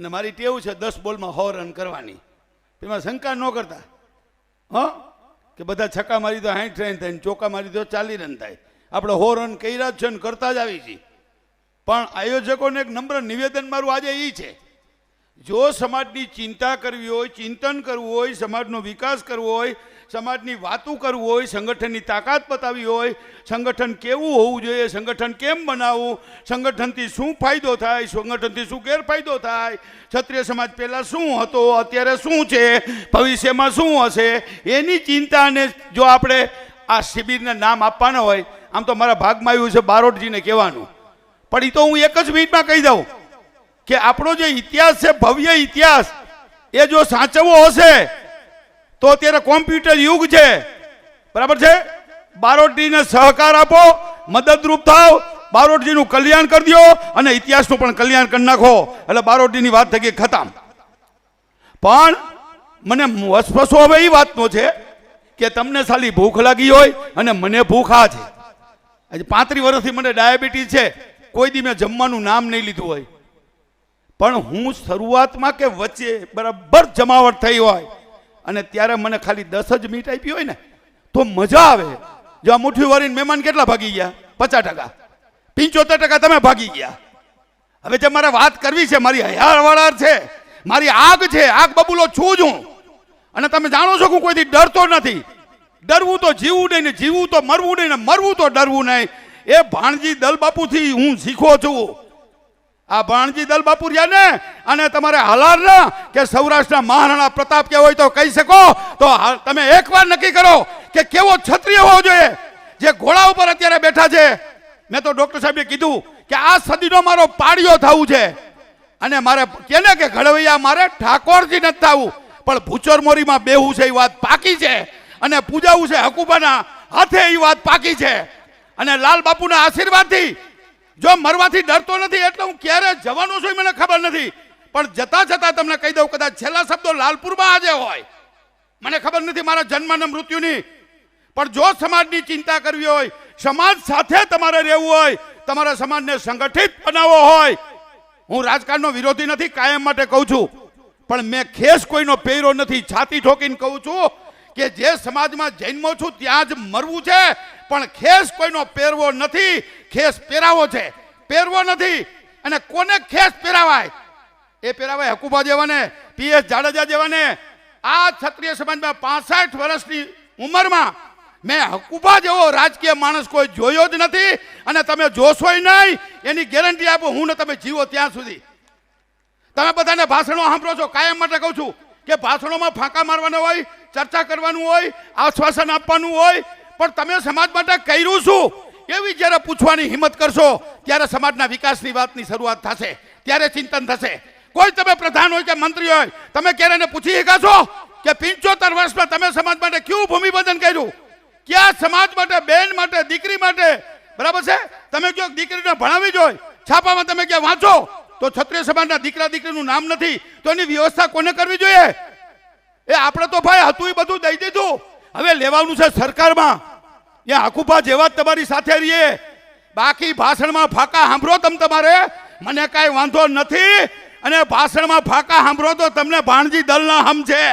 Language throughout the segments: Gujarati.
અને મારી ટેવ છે દસ બોલમાં સો રન કરવાની. તેમાં શંકા ન કરતા. હ? કે બધા છક્કા મારી તો સાઠ રન થાય ને ચોકા મારી તો ચાલી રન થાય. આપણે સો રન કર્યા જ છે ને કરતા જ આવી છીએ. પણ આયોજકોને એક નમ્ર નિવેદન મારું આજે એ છે. જો સમાજની ચિંતા કરવી હોય, ચિંતન કરવું હોય, સમાજનો વિકાસ કરવો હોય સમાજની વાતો કરવું હોય, સંગઠનની તાકાત બતાવી હોય, સંગઠન કેવું હોવું જોઈએ, સંગઠન કેમ બનાવવું, સંગઠનથી શું ફાયદો થાય, સંગઠનથી શું ગેરફાયદો થાય, ક્ષત્રિય સમાજ પહેલાં શું હતો, અત્યારે શું છે, ભવિષ્યમાં શું હશે, એની ચિંતાને જો આપણે આ શિબિરને નામ આપવાના હોય, આમ તો મારા ભાગમાં આવ્યું છે બારોટજીને કહેવાનું. પણ એ તો હું એક જ મિનિટમાં કહી દઉં કે આપણો જે ઇતિહાસ છે, ભવ્ય ઇતિહાસ, એ જો સાચવો હશે તો અત્યારે કોમ્પ્યુટર યુગ છે. બરાબર છે? બારોટજીને સહકાર આપો, મદદરૂપ થાવ, બારોટજીનું કલ્યાણ કરી દો અને ઇતિહાસનું પણ કલ્યાણ કરી નાખો. એટલે બારોટજીની વાત થઈ ગઈ ખતમ. પણ મને વસવસો હવે એ વાતનો છે કે તમને સાલી ભૂખ લાગી હોય અને મને ભૂખ આ છે. આજે પાંત્રીસ વર્ષથી મને ડાયાબિટીસ છે. કોઈ દી મેં જમવાનું નામ નહીં લીધું હોય. પણ હું શરૂઆતમાં કે વચ્ચે બરાબર જમાવટ થઈ હોય અને ત્યારે મને ખાલી દસ જ મિનિટ આપી હોય ને, તો મજા આવે. જો આ મુઠ્ઠી વાળીને મહેમાન કેટલા ભાગી ગયા? પચાસ ટકા. પંચોતેર ટકા તમે ભાગી ગયા. હવે જે મારે વાત કરવી છે, મારી હયારવાળા છે, મારી આગ છે, આગ બબુલો છું જ હું. અને તમે જાણો છો કે હું કોઈથી ડરતો નથી. ડરવું તો જીવવું નહીં ને જીવવું તો મરવું નહીં ને મરવું તો ડરવું નહીં. એ ભાણજી દલબાપુથી હું શીખો છું. આ ભાણજી દલ બાપુ રહ્યા ને અને તમારે હાલારના કે સૌરાષ્ટ્રના મહારાણા પ્રતાપ કે હોય તો કહી શકો. તો તમે એકવાર નક્કી કરો કે કેવો ક્ષત્રિય હોવો જોઈએ. જે ઘોડા ઉપર અત્યારે બેઠા છે. મેં તો ડોક્ટર સાહેબે કીધું કે આ સદીનો મારો પાડિયો થવું છે. અને મારે કેને કે ઘડવૈયા મારે ઠાકોરજી નથી થવું. પણ ભૂચર મોરીમાં બેહવું છે એ વાત પાકી છે. અને પૂજાવું છે હકુબાના હાથે એ વાત પાકી છે. અને લાલ બાપુના આશીર્વાદથી જો મરવાથી ડરતો નથી એટલે હું ક્યારે જવાનો છું મને ખબર નથી. પણ જતા જતા તમને કહી દઉં, કદાચ છેલ્લા શબ્દો લાલપુરમાં આજે હોય. મને ખબર નથી મારા જન્મ અને મૃત્યુની. પણ જો સમાજની ચિંતા કરવી હોય, સમાજ સાથે તમારે રહેવું હોય, તમારા સમાજને સંગઠિત બનાવવો હોય, હું રાજકારણનો વિરોધી નથી, કાયમ માટે કહું છું. પણ મેં ખેસ કોઈનો પહેરો નથી, છાતી ઠોકીને કહું છું કે જે સમાજમાં જન્મો છું ત્યાં જ મરવું છે, પણ ખેસ કોઈનો પહેરવો નથી, ખેસ પહેરાવો છે. પહેરવો નથી, અને કોને ખેસ પહેરાવાય? એ પહેરાવાય હકુબા જેવાને પીએસ જાડેજા જેવાને આ ક્ષત્રિય સમાજમાં પાસઠ વર્ષની ઉંમરમાં મેં હકુબા જેવો રાજકીય માણસ કોઈ જોયો જ નથી, અને તમે જોશોય નહીં, એની ગેરંટી આપો, હું ને તમે જીવો ત્યાં સુધી. તમે બધાને ભાષણો સાંભળો છો, કાયમ માટે કહું છું કે ભાષણોમાં ફાંકા મારવાના હોય ચર્ચા કરવાનું હોય, આશ્વાસન આપવાનું હોય, પણ તમે સમાજ માટે કર્યું શું? એવી જ્યારે પૂછવાની હિંમત કરશો, ત્યારે સમાજના વિકાસની વાતની શરૂઆત થશે, ત્યારે ચિંતન થશે. કોઈ તમે પ્રધાન હોય કે મંત્રી હોય, તમે ક્યારે પૂછી શકાશો કે પિંચોતેર વર્ષમાં તમે સમાજ માટે કયું ભૂમિબંધન કર્યું? ક્યાં સમાજ માટે, બેન માટે, દીકરી માટે? બરાબર છે? તમે કયો દીકરીને ભણાવી જોઈએ છાપામાં તમે ક્યાં વાંચો? તો ક્ષત્રિય સમાજના દીકરા દીકરીનું નામ નથી, તો એની વ્યવસ્થા કોને કરવી જોઈએ? એ આપણે તો ભાઈ હતું એ બધું દઈ દીધું હવે લેવાનું છે સરકારમાં. એ આખુભા જેવા જ તમારી સાથે રહીએ. બાકી ભાષણમાં ફાકા સાંભળો તમ તમારે. મને કાંઈ વાંધો નથી. અને ભાષણમાં ફાકા સાંભળો તો તમને ભાણજી દલના ના છે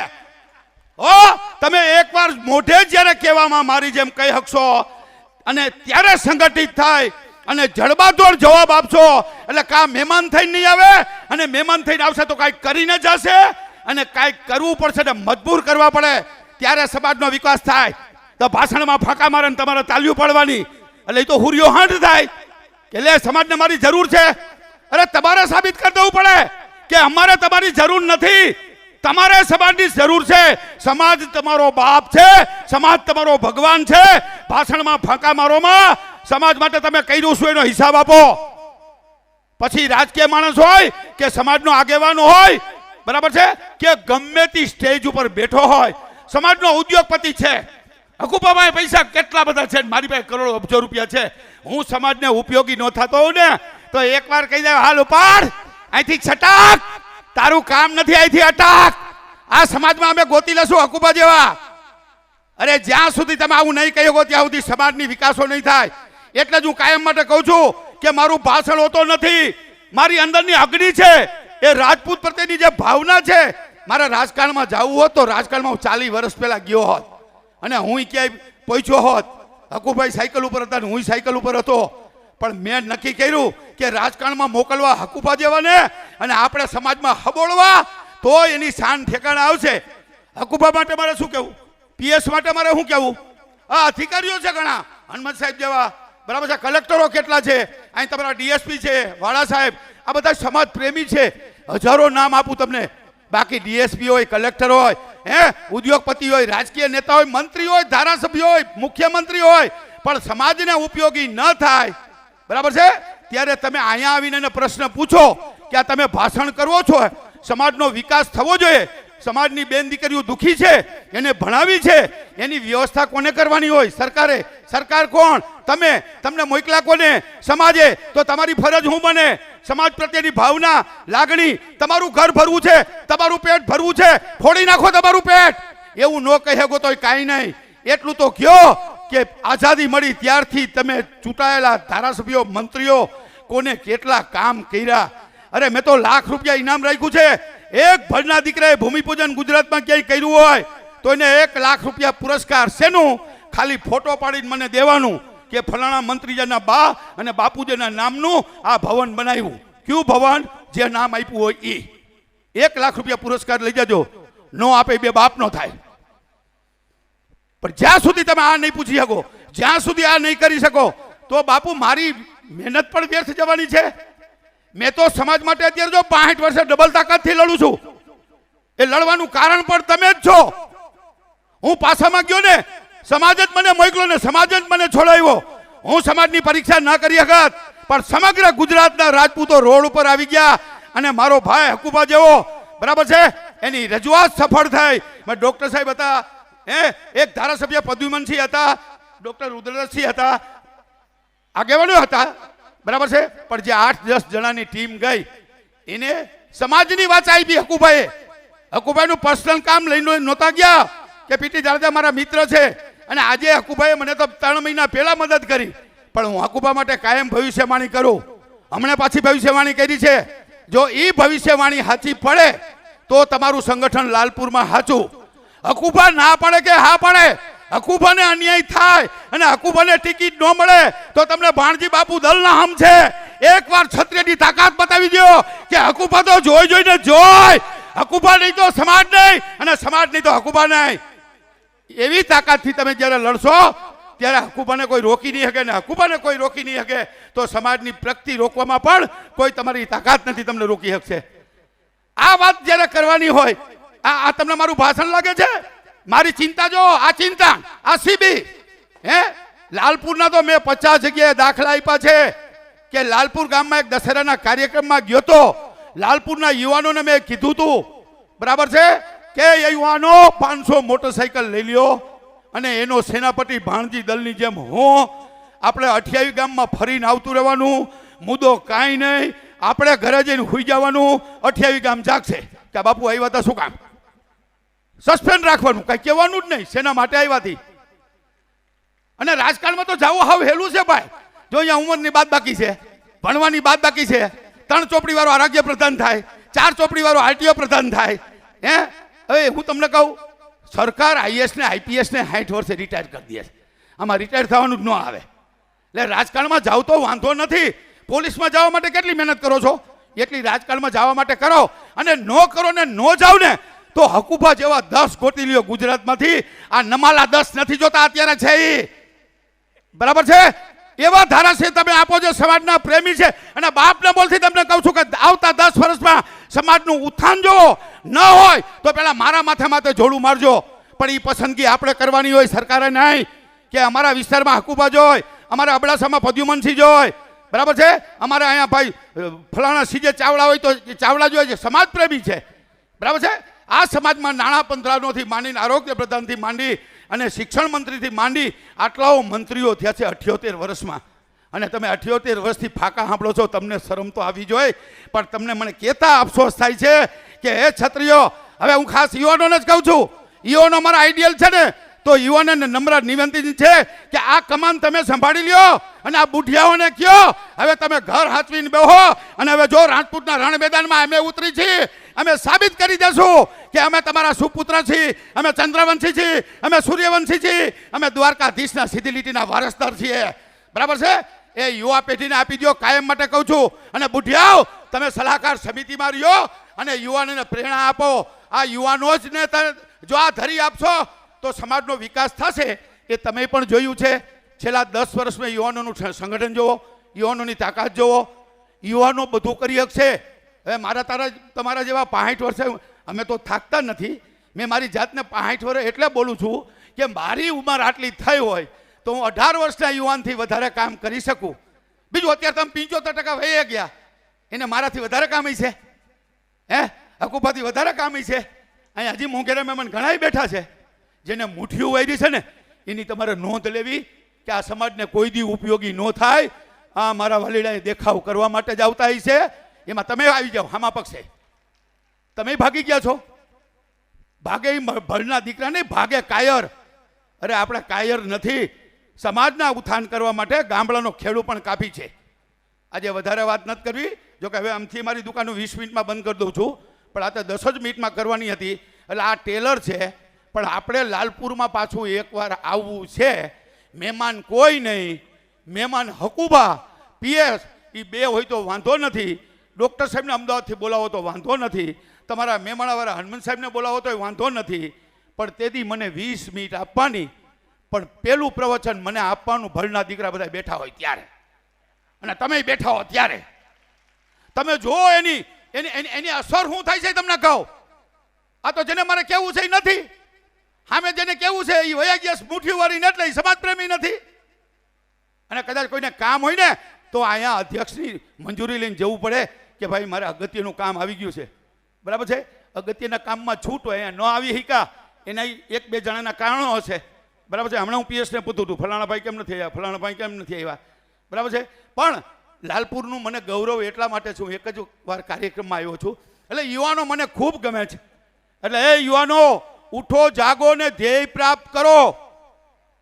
ઓ તમે એકવાર મોઢે જ્યારે કહેવામાં મારી જેમ કહી શકશો અને ત્યારે સંગઠિત થાય, અને જડબાતોડ જવાબ આપશો. એટલે કા મહેમાન થઈને નહીં આવે, અને મહેમાન થઈને આવશે તો કાંઈક કરીને જશે. અને કાંઈક કરવું પડશે ને મજબૂર કરવા પડે, ત્યારે સમાજનો વિકાસ થાય. તો ભાષણમાં ફાંકા મારે તમારે તાલીઓ પાડવાની. એટલે એ તો હુરિયો હાંડ થાય. કે લે, સમાજને મારી જરૂર છે. અરે, તમારે સાબિત કરી દેવું પડે કે અમારે તમારી જરૂર નથી. તમારે સમાજની જરૂર છે. સમાજ તમારો બાપ છે. સમાજ તમારો ભગવાન છે. ભાષણમાં ફાંકા મારોમાં સમાજ માટે તમે કર્યું શું એનો હિસાબ આપો. પછી રાજકીય માણસ હોય કે સમાજનો આગેવાન હોય બરાબર છે? કે ગમે તે સ્ટેજ ઉપર બેઠો હોય, સમાજનો ઉદ્યોગપતિ છે. હકુપામાં પૈસા કેટલા બધા છે? મારી પાસે કરોડો, અબજો રૂપિયા છે. હું સમાજને ઉપયોગી ન થતો હોઉં ને, તો એકવાર કહી દે, હાલ ઉપાડ, અહીંથી છટાક. તારું કામ નથી, અહીંથી અટાક. આ સમાજમાં અમે ગોતી લેશું હકુબા જેવા. અરે, જ્યાં સુધી તમે આવું નહીં કહી ત્યાં સુધી સમાજની વિકાસો નહીં થાય. એટલે જ હું કાયમ માટે કહું છું કે મારું ભાષણ હોતો નથી. મારી અંદરની અગ્નિ છે. એ રાજપૂત પ્રત્યેની જે ભાવના છે, મારે રાજકારણમાં જવું હોત તો રાજકારણમાં હું ચાલીસ વર્ષ પહેલા ગયો હોત. અને હું ક્યાંય પહોંચ્યો હોત, હકુભાઈ સાયકલ ઉપર હતા ને હું સાયકલ ઉપર હતો. પણ મેં નક્કી કર્યું કે રાજકારણમાં મોકલવા હકુભા જેવાને અને આપણે સમાજમાં હબોળવા, તો એની શાન ઠેકાણ આવશે. હકુભા માટે મારે શું કહેવું? પીએસ માટે મારે શું કહેવું? આ અધિકારીઓ છે ઘણા. હનુમત સાહેબ જેવા બરાબર છે? કલેક્ટરો કેટલા છે? અહીં તમારા ડીએસપી છે, વાળા સાહેબ, આ બધા સમાજ પ્રેમી છે. હજારો નામ આપું તમને. બાકી ડીએસપી હોય, કલેક્ટર હોય, હે? ઉદ્યોગપતિ હોય, રાજકીય નેતા હોય, મંત્રી હોય, ધારાસભ્ય હોય, મુખ્યમંત્રી હોય, પણ સમાજને ઉપયોગી ન થાય. બરાબર છે? ત્યારે તમે અહીંયા આવીને પ્રશ્ન પૂછો કે આ તમે ભાષણ કરવો છો? સમાજનો વિકાસ થવો જોઈએ. સમાજની બેન દીકરીઓ દુઃખી છે, એને ભણાવી છે, એની વ્યવસ્થા કોને કરવાની હોય? સરકારે. સરકાર કોણ? તમે, તમને મોકલા કોને? સમાજે. તો તમારી ફરજ હું બને. સમાજ પ્રત્યેની ભાવના, લાગણી, તમારું ઘર ભરવું છે, તમારું પેટ ભરવું છે, ફોડી નાખો તમારું પેટ. એવું ન કહેગો તો કાંઈ નહીં. એટલું તો કયો કે આઝાદી મળી ત્યારથી તમે ચૂંટાયેલા ધારાસભ્યો, મંત્રીઓ, કોને કેટલા કામ કર્યા. અરે મેં તો લાખ રૂપિયા ઇનામ રાખ્યું છે. એક ભણના દીકરાએ ભૂમિપૂજન ગુજરાતમાં ક્યાંય કર્યું હોય, તો એને એક લાખ રૂપિયા પુરસ્કાર શેનું? ખાલી ફોટો પાડીને મને દેવાનું કે ફલાણા મંત્રીજાના બા અને બાપુજીના નામનું આ ભવન બનાવ્યું. કયું ભવન? જે નામ આપ્યું હોય એ એક લાખ રૂપિયા પુરસ્કાર લઈ જજો. નો આપે બે બાપનો થાય. પણ જ્યાં સુધી તમે આ નહીં પૂછી શકો, જ્યાં સુધી આ નહીં કરી શકો, તો બાપુ મારી મહેનત પણ વ્યર્થ જવાની છે. મેં તો સમાજ માટે અત્યારે જો પાંઠ વર્ષે ડબલ તાકાતથી લડું છું. એ લડવાનું કારણ પણ તમે જ છો. હું પાછામાં ગયો ને, સમાજ જ મને મોકલ્યો ને, સમાજ જ મને છોડાવ્યો. હું સમાજની પરીક્ષા ના કરી શકત, પણ સમગ્ર ગુજરાતના રાજપૂતો રોડ ઉપર આવી ગયા અને મારો ભાઈ હકુબા જેવો, બરાબર છે? એની રજૂઆત સફળ થઈ. મેં ડોક્ટર સાહેબ હતા, હે, એક ધારાસભ્ય પદ્યુમનસિંહ હતા, ડોક્ટર રુદ્રસિંહ હતા, આગેવાનો હતા. બરાબર છે? પણ જે આઠ દસ જણાની ટીમ ગઈ, એને સમાજની વાત આપી હકુભાઈએ. હકુભાઈનું પર્સનલ કામ લઈને નહોતા ગયા કે પીટી જાડેજા મારા મિત્ર છે અને આજે હકુભાઈએ મને તો ત્રણ મહિના પહેલા મદદ કરી. પણ હું હકુભા માટે કાયમ ભવિષ્યવાણી કરું. હમણાં પાછી ભવિષ્યવાણી કરી છે. જો એ ભવિષ્યવાણી સાચી પડે, તો તમારું સંગઠન લાલપુરમાં સાચું. હકુભા ના પડે કે હા પડે? હકુભાને અન્યાય થાય અને હકુભાને ટિકિટ ન મળે તો તમને ભાણજી બાપુ દલના હમ છે. એકવાર ક્ષત્રિયની તાકાત બતાવી દો કે હકુભા તો જોઈ જોઈને જોય. હકુભા નહીં તો સમાજ નહીં અને સમાજ નહીં તો હકુભા નહીં. એવી તાકાતથી તમે જ્યારે લડશો, ત્યારે હકુબાને કોઈ રોકી નહીં શકે ને હકુબાને કોઈ રોકી નહીં શકે તો સમાજની પ્રગતિ રોકવામાં પણ કોઈ તમારી તાકાત નથી તમને રોકી શકશે. આ વાત જ્યારે કરવાની હોય, આ આ તમને મારું ભાષણ લાગે છે? મારી ચિંતા જો, આ ચિંતા, આ સીબી. હે? લાલપુરના તો મેં પચાસ જગ્યાએ દાખલા આપ્યા છે કે લાલપુર ગામમાં એક દશેરાના કાર્યક્રમમાં ગયો તો લાલપુરના યુવાનોને મેં કીધું તું, બરાબર છે? કે યુવાનો પાંચસો મોટરસાયકલ લઈ લ્યો અને એનો સેનાપતિ ભાણજી દલની જેમ હું આપણે અઠ્યાવી ગામમાં ફરીને આવતું રહેવાનું, મુદ્દો કાંઈ નહીં, આપણે ઘરે જઈને હુઈ જવાનું, અઠ્યાવી ગામ જાગશે. કે બાપુ આવ્યા હતા શું કામ? સસ્પેન્ડ રાખવાનું. કઈ કહેવાનું જ નહીં. શેના માટે આવ્યાથી અને રાજકારણમાં તો જાવું હાવ હેલું છે ભાઈ. જો અહીંયા ઉંમરની બાદ બાકી છે, ભણવાની બાદ બાકી છે, ત્રણ ચોપડી વાળો આરોગ્ય પ્રધાન થાય, ચાર ચોપડી વાળો આરટીઓ પ્રધાન થાય. હે? હવે હું તમને કહું, સરકાર આઈએસ ને આઈપીએસ ને સાઠ વર્ષે રિટાયર કરી દે છે. આમાં રિટાયર થવાનું જ ન આવે. એટલે રાજકારણમાં જાવ તો વાંધો નથી. પોલીસમાં જવા માટે કેટલી મહેનત કરો છો? એટલી રાજકારણમાં જવા માટે કરો. અને નો કરો ને નો જાવ ને તો હકુફા જેવા દસ ગોતી લ્યો ગુજરાતમાંથી આ નમાલા દસ નથી જોતા અત્યારે છે એ બરાબર છે? એવા ધારાસભ્ય તમે આપો છો સમાજના પ્રેમી છે. અને બાપને બોલથી તમને કહું છું કે આવતા દસ વર્ષમાં સમાજનું ઉત્થાન જોવો ન હોય તો પેલા મારા માથે માથે જોડું મારજો. પણ એ પસંદગી આપણે કરવાની હોય, સરકારે નહીં. કે અમારા વિસ્તારમાં હકુબા જોય, અમારા અબડાસામાં પદ્યુમનસિંહ જોય. બરાબર છે? અમારે અહીંયા ભાઈ ફલાણા સીજે ચાવડા હોય તો ચાવડા જોઈએ છે. સમાજ પ્રેમી છે. બરાબર છે? આ સમાજમાં નાણાં મંત્રાલોથી માંડીને આરોગ્ય પ્રધાનથી માંડી અને શિક્ષણ મંત્રીથી માંડી આટલાઓ મંત્રીઓ થયા છે અઠ્યોતેર વર્ષમાં. અને તમે અઠ્યોતેર વર્ષથી ફાંકા સાંભળો છો, તમને શરમ તો આવી જોઈએ પણ તમને મને કહેતા અફસોસ થાય છે કે, હે છત્રીઓ હવે હું ખાસ યુવાનોને જ કહું છું. યુવાનો મારા આઈડિયલ છે ને, તો યુવાનોને નમ્ર નિવેદન છે કે આ કમાન તમે સંભાળી લ્યો અને આ બુઢિયાઓને કયો. હવે તમે ઘર હાચવીને બેહો અને હવે જો રાજપૂતના રણ મેદાનમાં અમે ઉતરી છીએ અમે સાબિત કરી દેશું કે અમે તમારા સુપુત્ર છીએ અમે ચંદ્રવંશી છીએ, અમે સૂર્યવંશી છીએ, અમે દ્વારકાધીશના સીધી લીટીના વારસદાર છીએ. બરાબર છે? એ યુવા પેઢીને આપી દો કાયમ માટે કહું છું. અને બુઢિયાઓ, તમે સલાહકાર સમિતિમાં રહ્યો અને યુવાનોને પ્રેરણા આપો. આ યુવાનો જ ને જો આ ધરી આપશો, તો સમાજનો વિકાસ થશે એ તમે પણ જોયું છે. છેલ્લા દસ વર્ષમાં યુવાનોનું સંગઠન જુઓ, યુવાનોની તાકાત જુઓ. યુવાનો બધું કરી શકશે. હવે મારા તારા તમારા જેવા પાંઠ વર્ષે અમે તો થાકતા નથી. મેં મારી જાતને પાંઠ વર્ષે એટલે બોલું છું કે મારી ઉંમર આટલી થઈ હોય તો હું અઢાર વર્ષના યુવાનથી વધારે કામ કરી શકું. બીજું અત્યારે તમે પંચોતેર ટકા વહી ગયા. એને મારાથી વધારે કામ છે? હે? હકુફાથી વધારે કામ છે? અહીંયા હજી મોંઘેરા મહેમાન ઘણાય બેઠા છે. જેને મુઠ્ઠીઓ વાયરી છે ને, એની તમારે નોંધ લેવી કે આ સમાજને કોઈ દી ઉપયોગી ન થાય. આ મારા વાલીડાએ દેખાવ કરવા માટે જ આવતા છે. એમાં તમે આવી જાઓ, હામા પક્ષે. તમે ભાગી ગયા છો? ભાગે ભણના દીકરા નહીં, ભાગે કાયર. અરે, આપણે કાયર નથી. સમાજના ઉત્થાન કરવા માટે ગામડાનો ખેડૂ પણ કાપી છે. આજે વધારે વાત નથી કરવી, જો કે હવે આમથી મારી દુકાન વીસ મિનિટમાં બંધ કરી દઉં છું. પણ આ તો દસ જ મિનિટમાં કરવાની હતી. એટલે આ ટેલર છે, પણ આપણે લાલપુરમાં પાછું એકવાર આવવું છે. મહેમાન કોઈ નહીં. મહેમાન હકુબા, પીએસ એ બે હોય તો વાંધો નથી. ડૉક્ટર સાહેબને અમદાવાદથી બોલાવો તો વાંધો નથી. તમારા મહેમાનવાળા હનુમાન સાહેબને બોલાવો તો વાંધો નથી. પણ તેથી મને વીસ મિનિટ આપવાની. પણ પેલું પ્રવચન મને આપવાનું ભલના દીકરા બધા બેઠા હોય ત્યારે. અને તમે બેઠા હો ત્યારે. તમે જો એની એની એની અસર શું થાય છે તમને કહો. આ તો જેને મારે કેવું છે એ નથી. સામે જેને કેવું છે એ વયા ગયા મુઠ્ઠી વાળી એટલે સમાજ પ્રેમી નથી. અને કદાચ કોઈને કામ હોય ને, તો અહીંયા અધ્યક્ષની મંજૂરી લઈને જવું પડે. કે ભાઈ મારે અગત્યનું કામ આવી ગયું છે. બરાબર છે? અગત્યના કામમાં છૂટ હોય ન આવી શીકા એના એક બે જણાના કારણો હશે. બરાબર છે? હમણાં હું પીએસને પૂછું હતું ફલાણા ભાઈ કેમ નથી આવ્યા? ફલાણા ભાઈ કેમ નથી આવ્યા? બરાબર છે? પણ લાલપુરનું મને ગૌરવ એટલા માટે છું એક જ વાર કાર્યક્રમમાં આવ્યો છું. એટલે યુવાનો મને ખૂબ ગમે છે. એટલે, એ યુવાનો, ઉઠો, જાગો ને ધ્યેય પ્રાપ્ત કરો.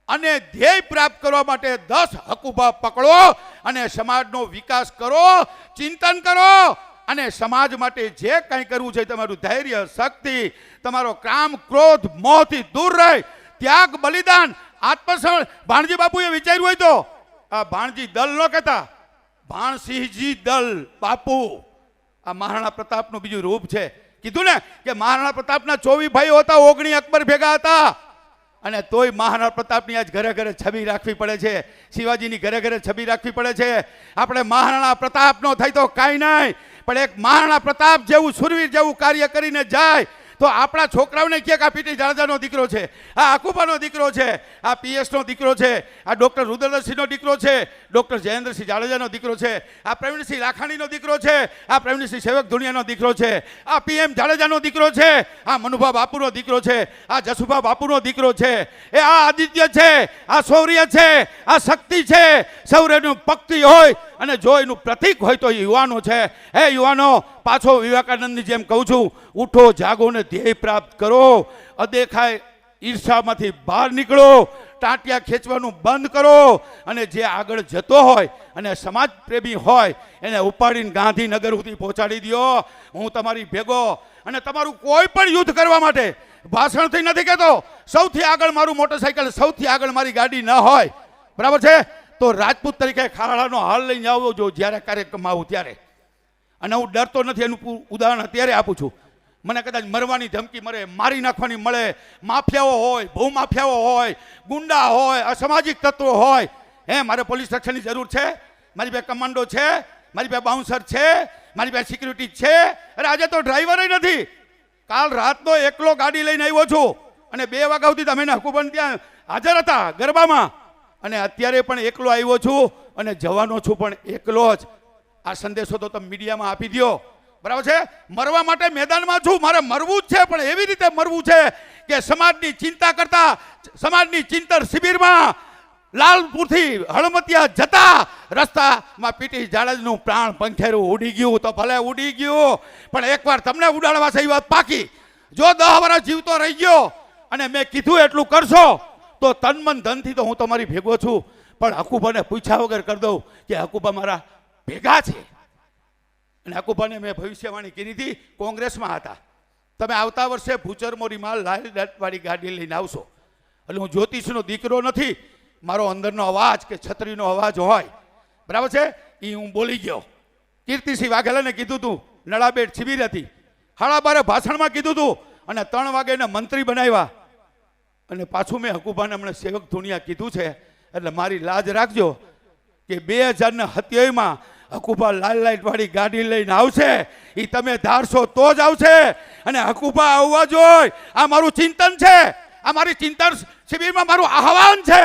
અને ધ્યેય પ્રાપ્ત કરવા માટે દસ હકુબા પકડો અને સમાજનો વિકાસ કરો, ચિંતન કરો અને સમાજ માટે જે કંઈ કરવું છે તમારું ધૈર્ય, શક્તિ, તમારો કામ, ક્રોધ, મોહથી દૂર રહે, ત્યાગ, બલિદાન આત્મસમર્પણ ભાણજી બાપુએ વિચાર્યું હોય તો, આ ભાણજી દલ ન કહેતા, ભાણસિંહજી દલ બાપુ. આ મહારાણા પ્રતાપનું બીજું રૂપ છે. કીધું ને કે મહારાણા પ્રતાપના ચોવી ભાઈઓ હતા, ઓગણી અકબર ભેગા હતા. અને તોય મહારાણા પ્રતાપની આજ ઘરે ઘરે છબી રાખવી પડે છે. શિવાજીની ઘરે ઘરે છબી રાખવી પડે છે. આપણે મહારાણા પ્રતાપનો થઈ તો કાંઈ નહીં. પણ એક મહારાણા પ્રતાપ જેવું સુરવીર જેવું કાર્ય કરીને જાય. તો આપણા છોકરાઓને ક્યાંક આ પીટી જાડેજાનો દીકરો છે આ આકુબાનો દીકરો છે આ પીએસનો દીકરો છે આ ડૉક્ટર રુદ્રદસિંહનો દીકરો છે ડૉક્ટર જયેન્દ્રસિંહ જાડેજાનો દીકરો છે આ પ્રવીણસિંહ લાખાણીનો દીકરો છે આ પ્રવીણસિંહ સેવક ધુણિયાનો દીકરો છે આ પીએમ જાડેજાનો દીકરો છે આ મનુભા બાપુનો દીકરો છે આ જસુભા બાપુનો દીકરો છે એ આ આદિત્ય છે આ શૌર્ય છે આ શક્તિ છે સૌર્યનું પક્તિ હોય અને જો એનું પ્રતિક હોય તો યુવાનો છે. હે યુવાનો, પાછો વિવેકાનંદની જેમ કહું છું, ઉઠો, જાગો ને ધ્યેય પ્રાપ્ત કરો. અદેખાય ઈર્ષામાંથી બહાર નીકળો. ટાંટિયા ખેંચવાનું બંધ કરો. અને જે આગળ જતો હોય, અને સમાજ પ્રેમી હોય, એને ઉપાડીને ગાંધીનગર સુધી પહોંચાડી દો હું તમારી ભેગો અને તમારું કોઈ પણ યુદ્ધ કરવા માટે ભાષણથી નથી કહેતો. સૌથી આગળ મારું મોટરસાઇકલ સૌથી આગળ મારી ગાડી ન હોય. બરાબર છે? તો રાજપૂત તરીકે ખાડાનો હાલ લઈને આવવો જો, જ્યારે કાર્યક્રમમાં આવું ત્યારે. અને હું ડરતો નથી, એનું ઉદાહરણ અત્યારે આપું છું. મને કદાચ મરવાની ધમકી મળે, મારી નાખવાની મળે, માફિયાઓ હોય ભૂમાફિયાઓ હોય, ગુંડા હોય, અસામાજિક તત્વો હોય. હે, મારે પોલીસ રક્ષણની જરૂર છે, મારી પાસે કમાન્ડો છે, મારી પાસે બાઉન્સર છે, મારી પાસે સિક્યુરિટી છે, અરે આજે તો ડ્રાઈવર નથી. કાલ રાતનો એકલો ગાડી લઈને આવ્યો છું, અને બે વાગ્યા સુધી તમે હકુબન ત્યાં હાજર હતા ગરબામાં. અને અત્યારે પણ એકલો આવ્યો છું અને જવાનો છું પણ એકલો જ. આ સંદેશો તો તમે મીડિયામાં આપી દો બરાબર છે? મરવા માટે મેદાનમાં છું. મારે મરવું જ છે, પણ એવી રીતે મરવું છે કે સમાજની ચિંતા કરતા, સમાજની ચિંતન શિબિરમાં લાલપુરથી હળમતિયા જતા રસ્તામાં પીટી જાડેજનું પ્રાણ પંખેરું ઉડી ગયું. તો ભલે ઉડી ગયું, પણ એકવાર તમને ઉડાડવા છે એ વાત પાકી. જો દહ વર્ષ જીવતો રહી ગયો અને મેં કીધું એટલું કરશો તો તન મન ધનથી તો હું તમારી ભેગો છું. પણ હકુબાને પૂછ્યા વગર કરી દઉં કે હકુબા મારા ભેગા છે. અને હકુબાને મેં ભવિષ્યવાણી કરી હતી, કોંગ્રેસમાં હતા. તમે આવતા વર્ષે ભૂચર મોરીમાં લાલ વાળી ગાડી લઈને આવશો. એટલે હું જ્યોતિષનો દીકરો નથી, મારો અંદરનો અવાજ કે છત્રીનો અવાજ હોય. બરાબર છે? એ હું બોલી ગયો. કીર્તિસિંહ વાઘેલાને કીધું તું, નળાબેટ શિબિર હતી. બારે ભાષણમાં કીધું તું, અને ત્રણ વાગે એને મંત્રી બનાવ્યા. અને પાછું મેં હકુબાને હમણાં સેવક ધુનિયા કીધું છે, એટલે મારી લાજ રાખજો કે બે હજારના હત્યામાં હકુબા લાલ લાઇટવાળી ગાડી લઈને આવશે એ તમે ધારશો તો જ આવશે. અને હકુબા આવવા જોઈએ આ મારું ચિંતન છે, આ મારી ચિંતન શિબિરમાં મારું આહવાન છે.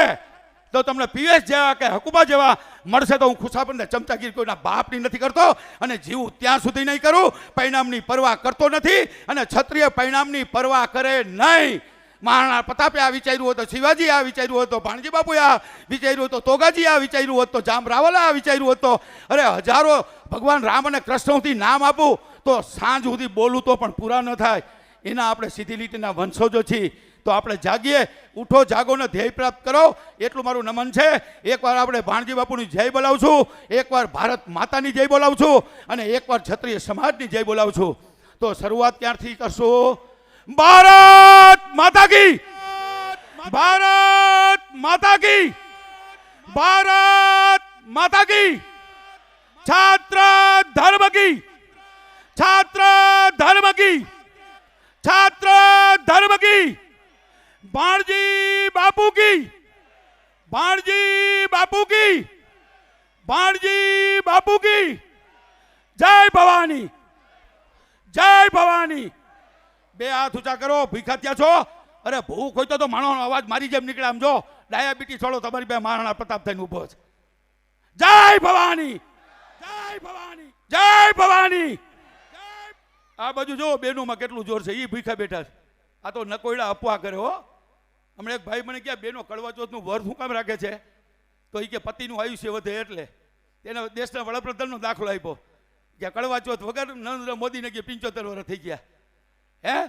તો તમને પીએસ જેવા કે હકુબા જેવા મળશે તો હું ખુશાબંધ ચમચાગીરી કોઈના બાપની નથી કરતો અને જીવું ત્યાં સુધી નહીં કરું. પરિણામની પરવા કરતો નથી અને ક્ષત્રિય પરિણામની પરવા કરે નહીં. મહારાણા પ્રતાપે આ વિચાર્યું હોત, તો શિવાજી આ વિચાર્યું હોત, તો ભાણજી બાપુએ આ વિચાર્યું હોત, તો તોગાજી આ વિચાર્યું હોત, તો જામ રાવલે આ વિચાર્યું હોત, તો અરે હજારો ભગવાન રામ અને કૃષ્ણથી નામ આપું, તો સાંજ સુધી બોલું તો પણ પૂરા ન થાય. એના આપણે સીધી લીટીના વંશોજો છીએ. તો આપણે જાગીએ, ઉઠો, જાગો ને ધ્યેય પ્રાપ્ત કરો. એટલું મારું નમન છે. એકવાર આપણે ભાણજી બાપુની જય બોલાવું છું એકવાર ભારત માતાની જય બોલાવું છું અને એકવાર ક્ષત્રિય સમાજની જય બોલાવું છું તો શરૂઆત ક્યારથી કરશું? ભારત માતા કી. ભારત માતા કી. ભારત માતા કી. છાત્ર ધર્મ કી. છાત્ર ધર્મ કી. છાત્ર ધર્મ કી. ભાણજી બાપુ કી. ભાણજી બાપુ કી. ભાણજી બાપુ કી. જય ભવાની. જય ભવાની. બે હાથ ઊંચા કરો ભીખા ત્યાં છો? અરે ભૂખ હોય તો તો માણસનો અવાજ મારી જેમ નીકળે. આમ જો, ડાયાબિટીસ વાળો તમારી બે મહારાણા પ્રતાપ થઈને ઊભો છે. જય ભવાની! જય ભવાની! જય ભવાની! આ બાજુ જો, બેનોમાં કેટલું જોર છે. એ ભીખા બેઠા છે. આ તો નકોયડા અપવા કરે હો. હમણાં એક ભાઈ મને ક્યાં બેનો કડવા ચોથનું વર્થ શું કામ રાખે છે? તો એ કે, પતિનું આયુષ્ય વધે એટલે. તેના દેશના વડાપ્રધાનનો દાખલો આપ્યો. કે કડવા ચોથ વગર નરેન્દ્ર મોદીને કે પિંચોતેર વર્ષ થઈ ગયા. હે?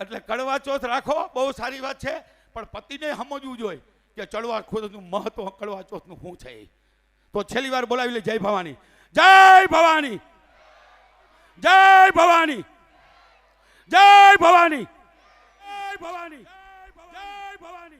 એટલે કડવા ચોથ રાખો, બહુ સારી વાત છે, પણ પતિને સમજવું જોઈએ કે ચડવા ખોદનું મહત્વ, કડવા ચોથનું શું છે. તો છેલ્લી વાર બોલાવી લે, જય ભવાની. જય ભવાની! જય ભવાની! જય ભવાની! જય ભવાની!